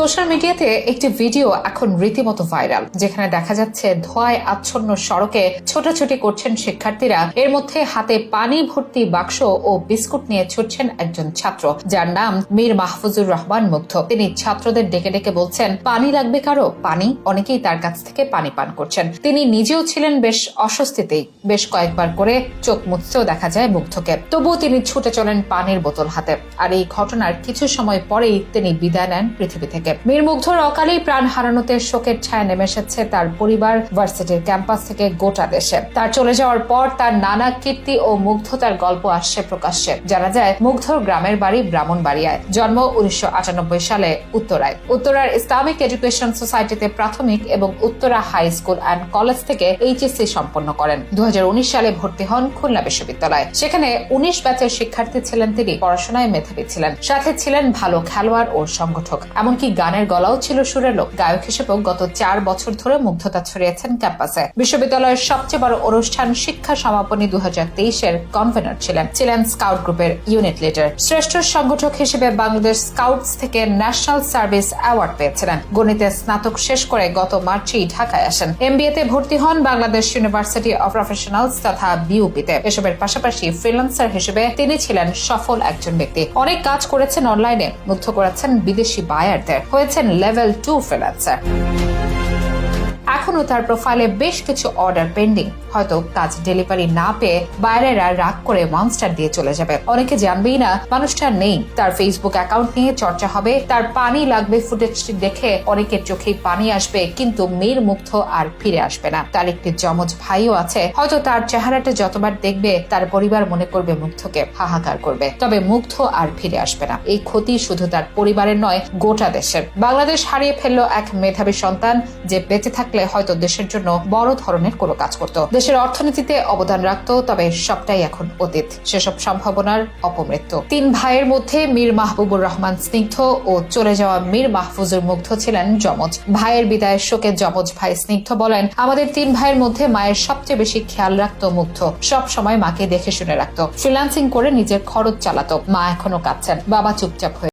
Social মিডিয়াতে একটি video এখন রীতিমতো ভাইরাল, যেখানে দেখা যাচ্ছে ধোঁয়ায় আচ্ছন্ন সড়কে ছোটাছুটি করছেন শিক্ষার্থীরা। এর মধ্যে হাতে পানি, ভর্তি বাক্স ও বিস্কুট নিয়ে ছুটছেন একজন ছাত্র, যার নাম মীর মাহফুজুর রহমান মুগ্ধ। তিনি ছাত্রদের ডেকে ডেকে বলছেন, পানি লাগবে কারও? পানি? অনেকেই তার কাছ থেকে পানি পান করছেন। তিনি নিজেও ছিলেন বেশ অস্বস্তিতেই বেশ কয়েকবার করে চোখ মুছতেও দেখা যায় মুগ্ধকে। তবুও তিনি ছুটে চলেন পানির বোতল হাতে। আর এই ঘটনার কিছু সময় পরেই তিনি বিদায় নেন পৃথিবী থেকে। মীর মুগ্ধর অকালেই প্রাণ হারানোতে শোকের ছায়া নেমে এসেছে তার পরিবার ভার্সিটির ক্যাম্পাস থেকে গোটা দেশে। তার চলে যাওয়ার পর তার নানা কীর্তি ও মুগ্ধতার গল্প আসছে প্রকাশ্যে। জানা যায়, মুগ্ধর গ্রামের বাড়ি ব্রাহ্মণবাড়িয়ায়। জন্ম উনিশশো সালে উত্তরায়। উত্তরার ইসলামিক এডুকেশন সোসাইটিতে প্রাথমিক এবং Uttara high school and college থেকে এইচএসসি সম্পন্ন করেন। দু হাজার উনিশ সালে ভর্তি হন খুলনা বিশ্ববিদ্যালয়। সেখানে উনিশ ব্যাচের শিক্ষার্থী ছিলেন তিনি। পড়াশোনায় মেধাবী ছিলেন। সাথে ছিলেন ভালো খেলোয়াড় ও সংগঠক। এমনকি গানের গলাও ছিল সুরেলো। গায়ক হিসেবেও গত চার বছর ধরে মুগ্ধতা ছড়িয়েছেন ক্যাম্পাসে। বিশ্ববিদ্যালয়ের সবচেয়ে বড় অনুষ্ঠান শিক্ষা সমাপনী দু এর কনভেনর ছিলেন। ছিলেন স্কাউট গ্রুপের ইউনিট লিডার। শ্রেষ্ঠ সংগঠক হিসেবে বাংলাদেশ স্কাউটস থেকে ন্যাশনাল সার্ভিস অ্যাওয়ার্ড পেয়েছিলেন। গণিতে স্নাতক শেষ করে গত মার্চেই ঢাকায় আসেন। এমবিএতে ভর্তি হন বাংলাদেশ ইউনিভার্সিটি অব প্রফেশনালস তথা বিউপিতে এসবের পাশাপাশি ফ্রিল্যান্সার হিসেবে তিনি ছিলেন সফল একজন ব্যক্তি। অনেক কাজ করেছেন অনলাইনে, মুগ্ধ করেছেন বিদেশি বায়ারদের। হয়েছেন লেভেল টু ফ্রিল্যান্সার এখনও তার প্রোফাইলে বেশ কিছু অর্ডার পেন্ডিং হয়তো কাজ ডেলিভারি না পেয়ে বাইরেরা রাগ করে মনস্টার দিয়ে চলে যাবে। অনেকে জানবেই না, মানুষটা নেই। তার ফেসবুক অ্যাকাউন্ট নিয়ে চর্চা হবে। তার পানি লাগবে ফুটেজটি দেখে অনেকের চোখেই পানি আসবে, কিন্তু মেয়ের মুগ্ধ আর ফিরে আসবে না। তার একটি যমজ ভাইও আছে। হয়তো তার চেহারাটা যতবার দেখবে, তার পরিবার মনে করবে মুগ্ধকে হাহাকার করবে। তবে মুগ্ধ আর ফিরে আসবে না। এই ক্ষতি শুধু তার পরিবারের নয়, গোটা দেশের। বাংলাদেশ হারিয়ে ফেলল এক মেধাবী সন্তান যে বেঁচে থাকলে হয়তো দেশের জন্য বড় ধরনের কোনো কাজ করত। দেশের অর্থনীতিতে অবদান রাখত, তবে সবটাই এখন অতীত। সেসব সম্ভাবনার অপমৃত্যু। তিন ভাইয়ের মধ্যে মীর মাহবুবুর রহমান স্নিগ্ধ ও চলে যাওয়া মীর মাহফুজুর মুগ্ধ ছিলেন যমজ। ভাইয়ের বিদায়ের শোকে যমজ ভাই স্নিগ্ধ বলেন, আমাদের তিন ভাইয়ের মধ্যে মায়ের সবচেয়ে বেশি খেয়াল রাখতো মুগ্ধ। সব সময় মাকে দেখে শুনে রাখতো। ফ্রিল্যান্সিং করে নিজের খরচ চালাতো। মা এখনও কাঁদছেন। বাবা চুপচাপ হয়ে